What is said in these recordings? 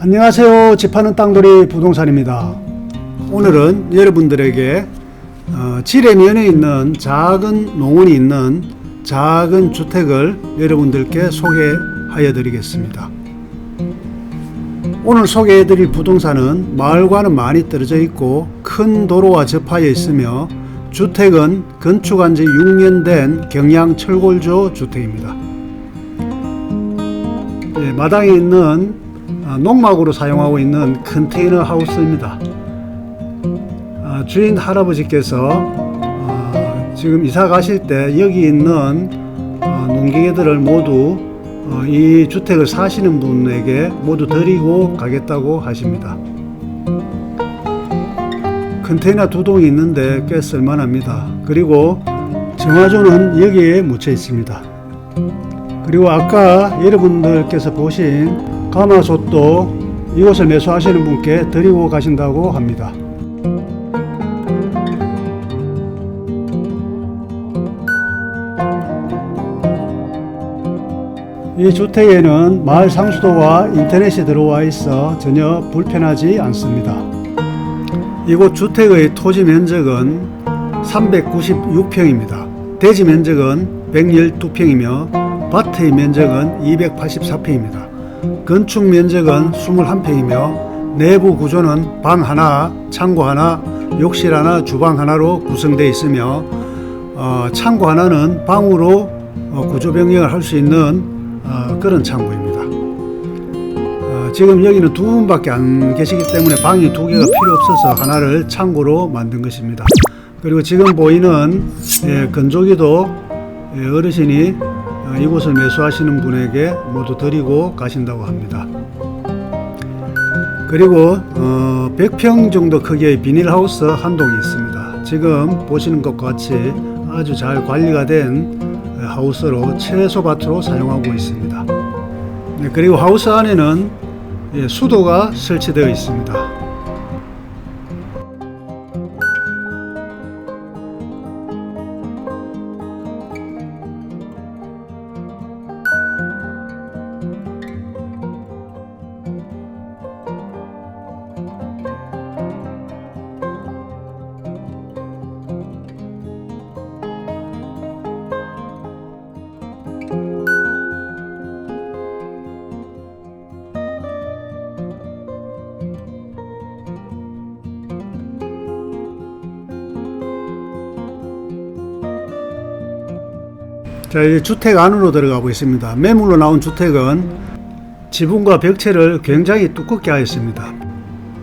안녕하세요. 집하는 땅돌이 부동산입니다. 오늘은 여러분들에게 어, 지레면에 있는 작은 농원이 있는 작은 주택을 여러분들께 소개하여 드리겠습니다. 오늘 소개해 드릴 부동산은 마을과는 많이 떨어져 있고 큰 도로와 접하여 있으며 주택은 건축한 지 6년 된 경양 철골조 주택입니다. 예, 마당에 있는 아, 농막으로 사용하고 있는 컨테이너 하우스입니다. 아, 주인 할아버지께서 아, 지금 이사 가실 때 여기 있는 아, 농경애들을 모두 어, 이 주택을 사시는 분에게 모두 드리고 가겠다고 하십니다. 컨테이너 두 동이 있는데 꽤 쓸만합니다. 그리고 정화조는 여기에 묻혀 있습니다. 그리고 아까 여러분들께서 보신 가마솥도 이곳을 매수하시는 분께 드리고 가신다고 합니다. 이 주택에는 마을 상수도와 인터넷이 들어와 있어 전혀 불편하지 않습니다. 이곳 주택의 토지 면적은 396평입니다. 대지 면적은 112평이며 밭의 면적은 284평입니다. 건축 면적은 21평이며 내부 구조는 방 하나, 창고 하나, 욕실 하나, 주방 하나로 구성되어 있으며 어, 창고 하나는 방으로 어, 구조 변경을 할 수 있는 어, 그런 창고입니다. 어, 지금 여기는 두 분밖에 안 계시기 때문에 방이 두 개가 필요 없어서 하나를 창고로 만든 것입니다. 그리고 지금 보이는 예, 건조기도 예, 어르신이 어, 이곳을 매수하시는 분에게 모두 드리고 가신다고 합니다. 그리고 어, 100평 정도 크기의 비닐하우스 한 동이 있습니다. 지금 보시는 것과 같이 아주 잘 관리가 된 하우스로 채소밭으로 사용하고 있습니다. 네, 그리고 하우스 안에는 예, 수도가 설치되어 있습니다. 자, 이제 주택 안으로 들어가 보겠습니다. 매물로 나온 주택은 지붕과 벽체를 굉장히 두껍게 하였습니다.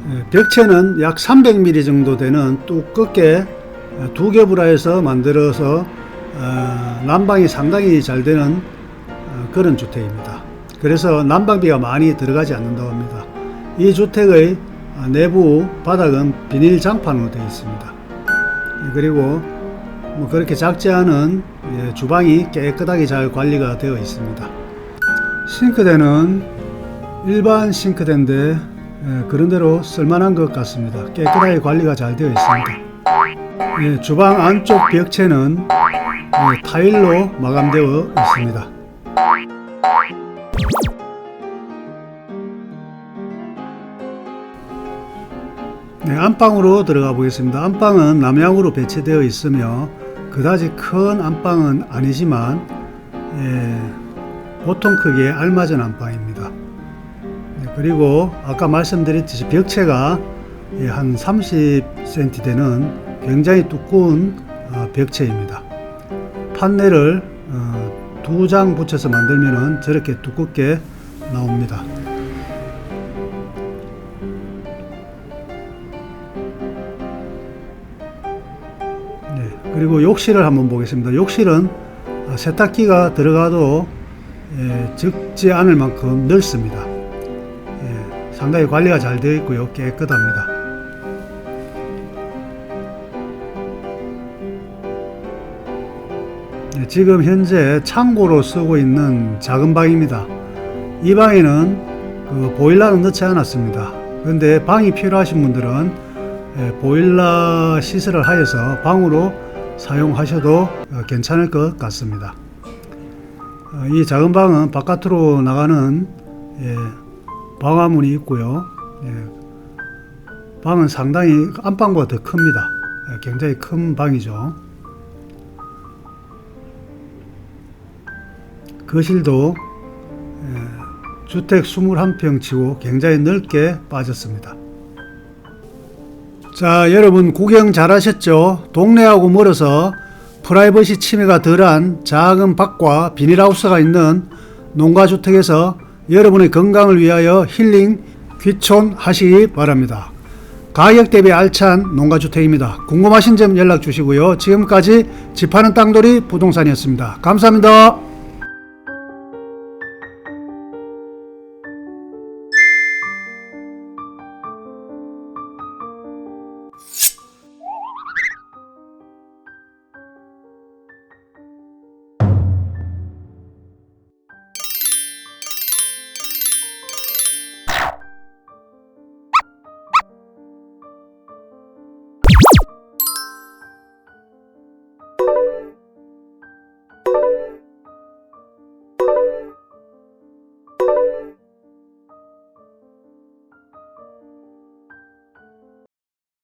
예, 벽체는 약 300mm 정도 되는 두껍게 두 겹으로 해서 만들어서 어, 난방이 상당히 잘 되는 어, 그런 주택입니다. 그래서 난방비가 많이 들어가지 않는다고 합니다. 이 주택의 어, 내부 바닥은 비닐 장판으로 되어 있습니다. 예, 그리고 뭐 그렇게 작지 않은 예, 주방이 깨끗하게 잘 관리가 되어 있습니다. 싱크대는 일반 싱크대인데 예, 그런대로 쓸만한 것 같습니다. 깨끗하게 관리가 잘 되어 있습니다. 예, 주방 안쪽 벽체는 예, 타일로 마감되어 있습니다. 네, 안방으로 들어가 보겠습니다. 안방은 남향으로 배치되어 있으며 그다지 큰 안방은 아니지만 예, 보통 크기에 알맞은 안방입니다. 네, 그리고 아까 말씀드렸듯이 벽체가 예, 한 30cm 되는 굉장히 두꺼운 어, 벽체입니다. 판넬을 어, 두장 붙여서 만들면 저렇게 두껍게 나옵니다. 그리고 욕실을 한번 보겠습니다. 욕실은 어, 세탁기가 들어가도 예, 적지 않을 만큼 넓습니다. 예, 상당히 관리가 잘 되어 있고요. 깨끗합니다. 네, 지금 현재 창고로 쓰고 있는 작은 방입니다. 이 방에는 그 보일러는 넣지 않았습니다. 그런데 방이 필요하신 분들은 예, 보일러 시설을 하여서 방으로 사용하셔도 어, 괜찮을 것 같습니다. 어, 이 작은 방은 바깥으로 나가는 예, 방화문이 있고요. 예, 방은 상당히 안방보다 더 큽니다. 예, 굉장히 큰 방이죠. 거실도 예, 주택 21평 치고 굉장히 넓게 빠졌습니다. 자, 여러분 구경 잘 하셨죠? 동네하고 멀어서 프라이버시 침해가 덜한 작은 밭과 비닐하우스가 있는 농가주택에서 여러분의 건강을 위하여 힐링 귀촌하시기 바랍니다. 가격 대비 알찬 농가주택입니다. 궁금하신 점 연락 주시고요. 지금까지 집하는 땅돌이 부동산이었습니다. 감사합니다.